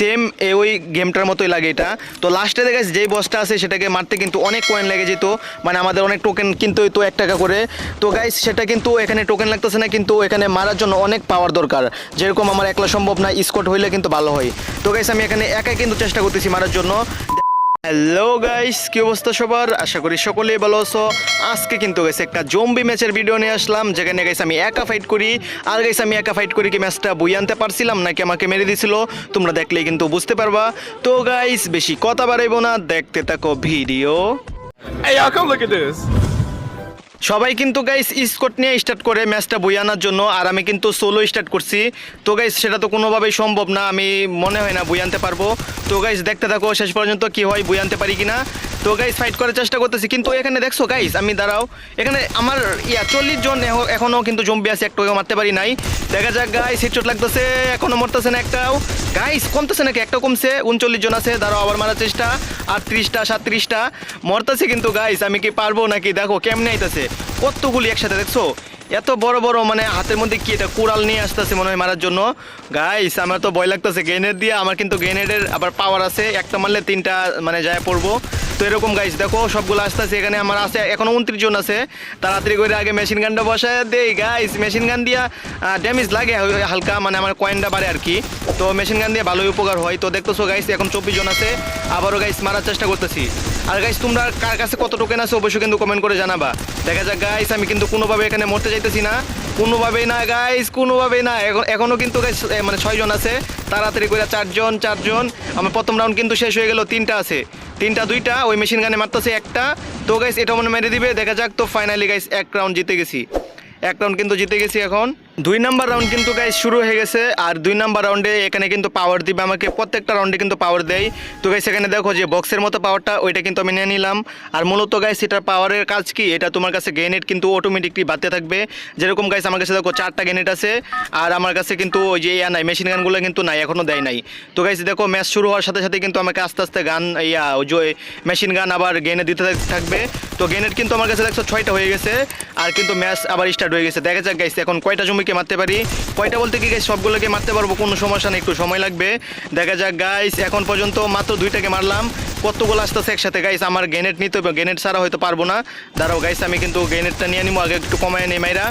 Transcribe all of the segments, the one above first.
Same ওই গেমটার মতোই লাগে এটা। তো লাস্টে দেখে যেই বসটা আছে সেটাকে মারতে কিন্তু অনেক কয়েন লেগে যেত। মানে আমাদের অনেক টোকেন কিন্তু তো এক টাকা করে। তো গাইস সেটা কিন্তু এখানে টোকেন লাগতেছে না, কিন্তু এখানে মারার জন্য অনেক পাওয়ার দরকার। যেরকম আমার একলা সম্ভব না, স্কট হইলে কিন্তু ভালো হয়। তো গাইস আমি এখানে একাই কিন্তু চেষ্টা করতেছি মারার জন্য। হ্যালো গাইস কি অবস্থা সবার? আশা করি সকলেই ভালো আছো। আজকে কিন্তু গেছে একটা জম্বি ম্যাচের ভিডিও নিয়ে আসলাম, যেখানে গেছে আমি একা ফাইট করি। আর গেছে আমি একা ফাইট করি কি ম্যাচটা বই আনতে পারছিলাম, নাকি আমাকে মেরে দিছিল, তোমরা দেখলেই কিন্তু বুঝতে পারবা। তো গাইস বেশি কথা বাড়াইবো না, দেখতে থাকো ভিডিও. সবাই কিন্তু গাইস স্কোট নিয়ে স্টার্ট করে ম্যাচটা বই আনার জন্য, আর আমি কিন্তু সোলো স্টার্ট করছি। তো গাইস সেটা তো কোনোভাবেই সম্ভব না, আমি মনে হয় না বই আনতে পারব। তো গাইস দেখতে থাকো, শেষ পর্যন্ত কি হয় বই আনতে পারি কিনা? তো গাইস ফাইট করার চেষ্টা করতেছি। কিন্তু এখানে দেখছ গাইস আমি দাঁড়াও। এখানে আমার ইয়া, চল্লিশ জন এখনও কিন্তু জম্বি আছে, একটু মারতে পারি নাই। দেখা যাক গাইস হিটচট লাগতেছে, এখনও মরতেছে না একটাও। গাইস কমতেছে নাকি? একটা কমছে, উনচল্লিশ জন আছে, দাঁড়াও, আবার মারার চেষ্টা। আটত্রিশটা, সাতত্রিশটা। মরতেছে কিন্তু গাইস আমি কি পারব নাকি? দেখো, কেমনে আইতেছে। কতগুলি একসাথে, দেখছ? এত বড় বড় মানে হাতের মধ্যে কি এটা কুড়াল নিয়ে আসতেছে মনে হয় মারার জন্য। গাইস আমার তো ভয় লাগতেছে গ্রেনেড দিয়ে আমার কিন্তু গ্রেনেডের আবার পাওয়ার আছে। একটা মারলে তিনটা মানে যায় পড়ব। তো এরকম গাইস দেখো সবগুলো আসতেছে, এখানে আমার আছে, এখনও উনত্রিশ জন আছে। তাড়াতাড়ি করে আগে মেশিন গানটা বসায় দেই গাইস মেশিন গান দিয়া ড্যামেজ লাগে হালকা মানে আমার কয়েনটা বাড়ে আর কি তো মেশিন গান দিয়ে ভালোই উপকার হয়। তো দেখতেছো গাইস এখন চব্বিশ জন আছে, আবারও গাইস মারার চেষ্টা করতেছি। আর গাইস তোমরা কার কাছে কত টোকেন আছে অবশ্যই কিন্তু কমেন্ট করে জানাবা। দেখা যাক গাইস আমি কিন্তু কোনোভাবে এখানে মরতে যাইতেছি না। কোনোভাবেই না গাইস কোনোভাবেই না। এখন এখনও কিন্তু গাইস মানে ছয়জন আছে। তাড়াতাড়ি করে চারজন চারজন। আমার প্রথম রাউন্ড কিন্তু শেষ হয়ে গেল, তিনটা আছে। তিনটা, দুইটা, ওই মেশিন গানে মারতেছে একটা। তো গাইস এটা মনে মেরে দিবে। দেখা যাক, তো ফাইনালি গাইস এক রাউন্ড জিতে গেছি। এক রাউন্ড কিন্তু জিতে গেছি এখন। দুই নাম্বার রাউন্ড কিন্তু গাইস শুরু হয়ে গেছে, আর দুই নাম্বার রাউন্ডে এখানে কিন্তু পাওয়ার দিবে আমাকে, প্রত্যেকটা রাউন্ডে কিন্তু পাওয়ার দেয়। তো গাইস এখানে দেখো যে বক্সের মতো পাওয়ারটা ওইটা কিন্তু আমি নিয়ে নিলাম। আর মূলত গাইস এটার পাওয়ারের কাজ কি? এটা তোমার কাছে গ্রেনেড কিন্তু অটোমেটিকলি বাড়তে থাকবে। যেরকম গাইস আমার কাছে দেখো চারটা গ্রেনেড আছে, আর আমার কাছে কিন্তু ওই যে ইয়া নাই মেশিন গানগুলো কিন্তু নাই এখনও দেয় নাই। তো গাইস দেখো ম্যাচ শুরু হওয়ার সাথে সাথে কিন্তু আমাকে আস্তে আস্তে গান ইয়া, ওই যে মেশিন গান আবার গ্রেনেড দিতে থাক- থাকবে। তো গ্রেনেড কিন্তু আমার কাছে দেখছ ছয়টা হয়ে গেছে, আর কিন্তু ম্যাচ আবার স্টার্ট হয়ে গেছে। দেখা যাক গাইস এখন কয়টা জমিকে মারতে পারি? কয়টা বলতে কি গাইস সবগুলোকে মারতে পারব, কোনো সমস্যা নেই, একটু সময় লাগবে। দেখা যাক গাইস এখন পর্যন্ত মাত্র দুইটাকে মারলাম। কতগুলো আসতেছে একসাথে গাইস আমার গ্রেনেড নিতে হবে গ্রেনেড ছাড়া হয়তো পারব না। দাঁড়াও গাইস আমি কিন্তু গ্রেনেডটা নিয়ে নিবো, আগে একটু কমায় নেই মাইরা।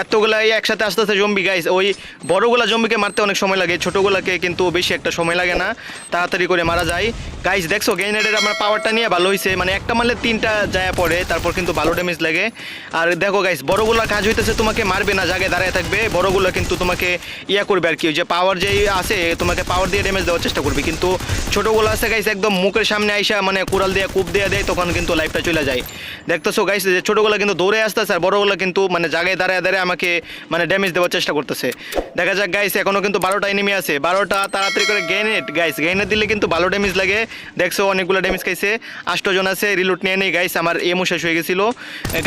এতগুলাই একসাথে আস্তে আস্তে জম্বি গাইস ওই বড়গুলা জম্বিকে মারতে অনেক সময় লাগে, ছোটোগুলাকে কিন্তু বেশি একটা সময় লাগে না, তাড়াতাড়ি করে মারা যায়। গাইস দেখছ গ্রেনেডের আমার পাওয়ারটা নিয়ে ভালো হয়েছে মানে একটা মারলে তিনটা যায় পড়ে, তারপর কিন্তু ভালো ড্যামেজ লাগে। আর দেখো গাইস বড়গুলা কাজ হইতেছে তোমাকে মারবে না জায়গায় দাঁড়ায় থাকবে, বড়গুলো কিন্তু তোমাকে ইয়া করবে আর কি, ওই যে পাওয়ার যেই আছে, তোমাকে পাওয়ার দিয়ে ড্যামেজ দেওয়ার চেষ্টা করবে, কিন্তু ছোটোগুলো আছে গাইস একদম মুখের সামনে আইসা মানে কুড়াল দিয়ে, কূপ দিয়ে দেয়, তখন কিন্তু লাইফটা চলে যায়। দেখতেছো গাইস যে ছোটোগুলো কিন্তু দৌড়ে আসতেছে, আর বড়গুলো কিন্তু মানে জায়গায় দাঁড়ায় দাঁড়ায় আমাকে মানে ড্যামেজ দেওয়ার চেষ্টা করতেছে। দেখা যাক গাইস এখনও কিন্তু বারোটা এনিমি আছে। বারোটা তাড়াতাড়ি করে গ্রেনেড গাইস গ্রেনেড দিলে কিন্তু ভালো ড্যামেজ লাগে। দেখছ, অনেকগুলো ড্যামেজ খাইছে। আষ্টজন আছে রিলুট নিয়ে নেই গাইস আমার এমও শেষ হয়ে গেছিল।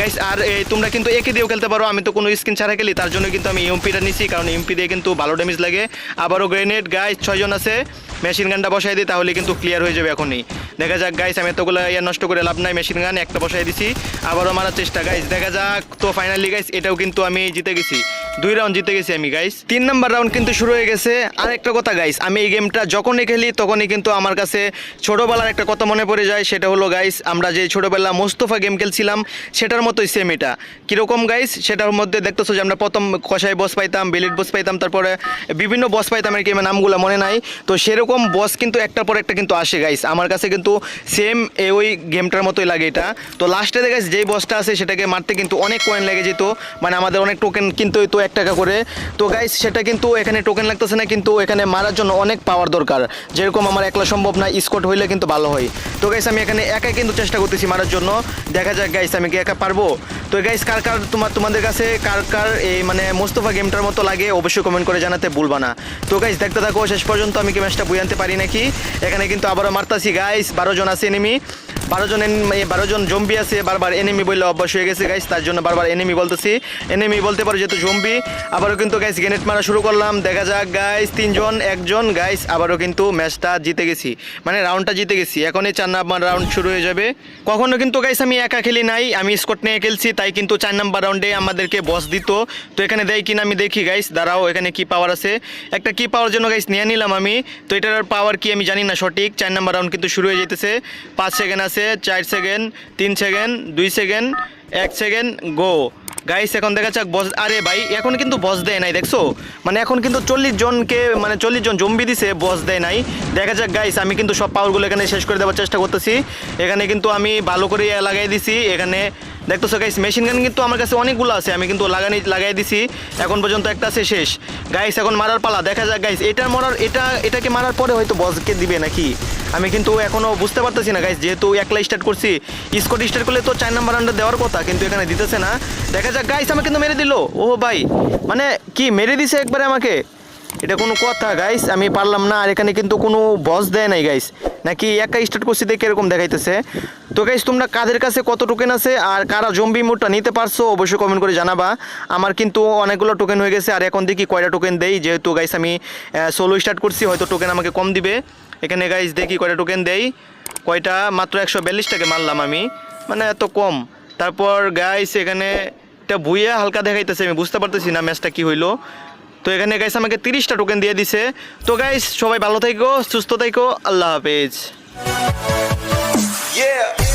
গাইস আর তোমরা কিন্তু একে দিয়েও খেলতে পারো। আমি তো কোনো স্কিন ছাড়া খেলি, তার জন্য কিন্তু আমি এমপিটা নিছি, কারণ এমপি দিয়ে কিন্তু ভালো ড্যামেজ লাগে। আবারও গ্রেনেড গাইস ছয়জন আছে। মেশিন গানটা বসাই দিই তাহলে কিন্তু ক্লিয়ার হয়ে যাবে এখনই। দেখা যাক গাইস আমি এতগুলো ইয়ে নষ্ট করে লাভ নাই, মেশিন গান একটা বসাই দিছি, আবারও মারার চেষ্টা। গাইস দেখা যাক, তো ফাইনালি গাইস এটাও কিন্তু আমি জিতে গেছি। দুই রাউন্ড জিতে গেছি আমি গাইস তিন নাম্বার রাউন্ড কিন্তু শুরু হয়ে গেছে। আর একটা কথা গাইস আমি এই গেমটা যখনই খেলি, তখনই কিন্তু আমার কাছে ছোটোবেলার একটা কথা মনে পড়ে যায়। সেটা হলো গাইস আমরা যে ছোটোবেলা মোস্তফা গেম খেলছিলাম, সেটার মতোই সেম এটা। কীরকম গাইস সেটার মধ্যে দেখতেছো যে আমরা প্রথম কষাই বস পাইতাম বিলিট বস পাইতাম, তারপরে বিভিন্ন বস পাইতাম, আর কি নামগুলো মনে নাই। তো সেরকম বস কিন্তু একটার পর একটা কিন্তু আসে গাইস আমার কাছে কিন্তু সেম ওই গেমটার মতোই লাগে এটা। তো লাস্টে গাইস যেই বসটা আছে, সেটাকে মারতে কিন্তু অনেক কয়েন লেগে যেত। মানে আমাদের অনেক টোকেন কিন্তু হইতো এক টাকা করে। তো গাইস সেটা কিন্তু এখানে টোকেন লাগতেছে না, কিন্তু এখানে মারার জন্য অনেক পাওয়ার দরকার। যেরকম আমার একলা সম্ভব না স্কট হইলে কিন্তু ভালো হয়। তো গাইস আমি এখানে একাই কিন্তু চেষ্টা করতেছি মারার জন্য। দেখা যাক গাইস আমি কি একা পারব? তো গাইস কার কার তোমার তোমাদের কাছে কার কার এই মানে মোস্তফা গেমটার মতো লাগে, অবশ্যই কমেন্ট করে জানাতে ভুলবা না। তো গাইস দেখতে থাকো, শেষ পর্যন্ত আমি কি ম্যাচটা বই আনতে পারি নাকি? এখানে কিন্তু আবারও মারতাছি গাইস বারো জন আছে এনিমি বারো জন বারো জন জম্বি আছে, বারবার এনিমি বললে অভ্যাস হয়ে গেছে গাইস তার জন্য বারবার এনিমি বলতেছি। এনিমি বলতে পারো যেহেতু জম্বি আবারও কিন্তু গাইস গ্রেনেড মারা শুরু করলাম। দেখা যাক গাইস তিনজন, একজন গাইস আবারও কিন্তু ম্যাচটা জিতে গেছি। মানে রাউন্ডটা জিতে গেছি। এখনই চার নাম্বার রাউন্ড শুরু হয়ে যাবে। কখনো কিন্তু গাইস আমি একা খেলি নাই। আমি স্কট নিয়ে খেলছি, তাই কিন্তু চার নাম্বার রাউন্ডে আমাদেরকে বস দিত। তো এখানে দেয় কিনা আমি দেখি গাইস দাঁড়াও, এখানে কি পাওয়ার আছে। একটা কি পাওয়ার জন্য গাইস নিয়ে নিলাম আমি। তো এটার পাওয়ার কি আমি জানি না সঠিক। চার নাম্বার রাউন্ড কিন্তু শুরু হয়ে যেতেছে পাঁচ সেকেন্ড আছে চার সেকেন্ড তিন সেকেন্ড দুই সেকেন্ড এক সেকেন্ড গো গাইস এখন দেখা যাক বস আরে ভাই, এখন কিন্তু বস দেয় নাই, দেখছ? মানে এখন কিন্তু চল্লিশ জনকে মানে চল্লিশ জন জম্বি দিছে বস দেয় নাই। দেখা যাক গাইস আমি কিন্তু সব পাওয়ারগুলো এখানে শেষ করে দেওয়ার চেষ্টা করতেছি। এখানে কিন্তু আমি ভালো করে লাগাই দিছি। এখানে দেখতেছো গাইস মেশিন গান কিন্তু আমার কাছে অনেকগুলো আছে, আমি কিন্তু লাগানি লাগাই দিছি। এখন পর্যন্ত একটা আছে, শেষ। গাইস এখন মারার পালা। দেখা যাক গাইস এটা মারার এটা এটাকে মারার পরে হয়তো বসকে দিবে নাকি? আমি কিন্তু এখনও বুঝতে পারতেছি না গাইস যেহেতু একলা স্টার্ট করছি। স্কট স্টার্ট করলে তো চার নাম্বার রাউন্ডে দেওয়ার কথা, কিন্তু এখানে দিতেছে না। দেখা যাক গাইস আমাকে কিন্তু মেরে দিল। ও ভাই মানে কি, মেরে দিছে একবারে আমাকে? এটা কোনো কথা গাইস আমি পারলাম না, আর এখানে কিন্তু কোনো বস দেয় নাই গাইস নাকি একা স্টার্ট করছি দেখে এরকম দেখাইতেছে। তো গাইস তোমরা কাদের কাছে কত টোকেন আছে আর কারা জম্বি মোডটা নিতে পারছ, অবশ্যই কমেন্ট করে জানাবা। আমার কিন্তু অনেকগুলো টোকেন হয়ে গেছে, আর এখন দেখি কয়টা টোকেন দেই। যেহেতু গাইস আমি সোলো স্টার্ট করছি, হয়তো টোকেন আমাকে কম দিবে। এখানে গাইজ দেখি কয়টা টোকেন দেই। কয়টা? মাত্র একশো বিয়াল্লিশটাকে মারলাম আমি। মানে এত কম। তারপর গাইস এখানে এটা ভুইয়া হালকা দেখাইতেছে, আমি বুঝতে পারতেছি না ম্যাচটা কি হইল। তো এখানে গাইস আমাকে তিরিশটা টোকেন দিয়ে দিছে। তো গাইস সবাই ভালো থাকো সুস্থ থাকো আল্লাহ হাফেজ। Yeah.